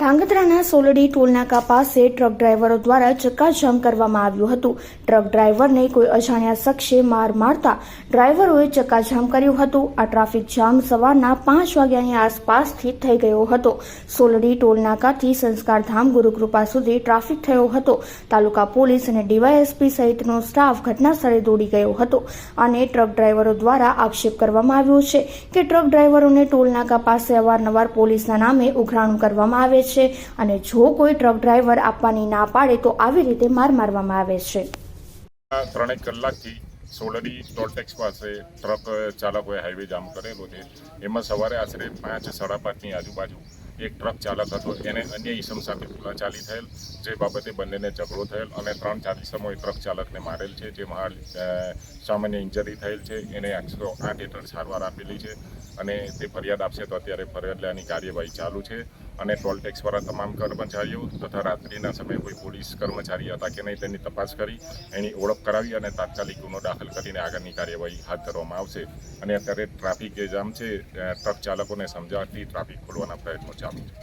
ધાંગધ્રાના સોલડી ટોલનાકા પાસે ટ્રક ડ્રાઈવરો દ્વારા ચક્કાજામ કરવામાં આવ્યું હતું. ટ્રક ડ્રાઈવરને કોઈ અજાણ્યા શખ્સે માર મારતા ડ્રાઈવરોએ ચક્કાજામ કર્યું હતું. આ ટ્રાફિક જામ સવારના પાંચ વાગ્યાની આસપાસથી થઈ ગયો હતો. સોલડી ટોલનાકાથી સંસ્કારધામ ગુરુકૃપા સુધી ટ્રાફિક થયો હતો. તાલુકા પોલીસ અને ડીવાયએસપી સહિતનો સ્ટાફ ઘટના સ્થળે દોડી ગયો હતો અને ટ્રક ડ્રાઈવરો દ્વારા આક્ષેપ કરવામાં આવ્યો છે કે ટ્રક ડ્રાઈવરોને ટોલનાકા પાસે અવારનવાર પોલીસના નામે ઉઘરાણું કરવામાં આવે છે અને જો કોઈ ટ્રક ડ્રાઈવર આપવાની ના પાડે તો આવી રીતે માર મારવામાં આવે છે. ત્રણેક કલાકથી સોલરી ટોલ ટેક્સ પાસે ટ્રક ચાલકોએ હાઈવે જામ કરેલો છે. એમાં સવારે આશરે પાંચ સાડા પાંચની આજુબાજુ એક ટ્રક ચાલક હતો. એને અન્ય ઈસમ સાથે બોલાચાલી થયેલ, જે બાબતે બંનેને ઝઘડો થયેલ અને ત્રણ ચાર ઈસમોએ ટ્રક ચાલકને મારેલ છે જેમાં સામાન્ય ઇન્જરી થયેલ છે. એને એકસો આઠ હેઠળ સારવાર આપેલી છે અને તે ફરિયાદ આપશે તો અત્યારે ફરિયાદ લેવાની કાર્યવાહી ચાલુ છે. અને ટોલ ટેક્સવાળા તમામ કર્મચારીઓ તથા રાત્રિના સમયે કોઈ પોલીસ કર્મચારી હતા કે નહીં તેની તપાસ કરી, એની ઓળખ કરાવી અને તાત્કાલિક ગુનો દાખલ કરીને આગળની કાર્યવાહી હાથ ધરવામાં આવશે. અને અત્યારે ટ્રાફિક જે જામ છે ટ્રક ચાલકોને સમજાવતી ટ્રાફિક ખોલવાના પ્રયત્નો ચાલુ છે.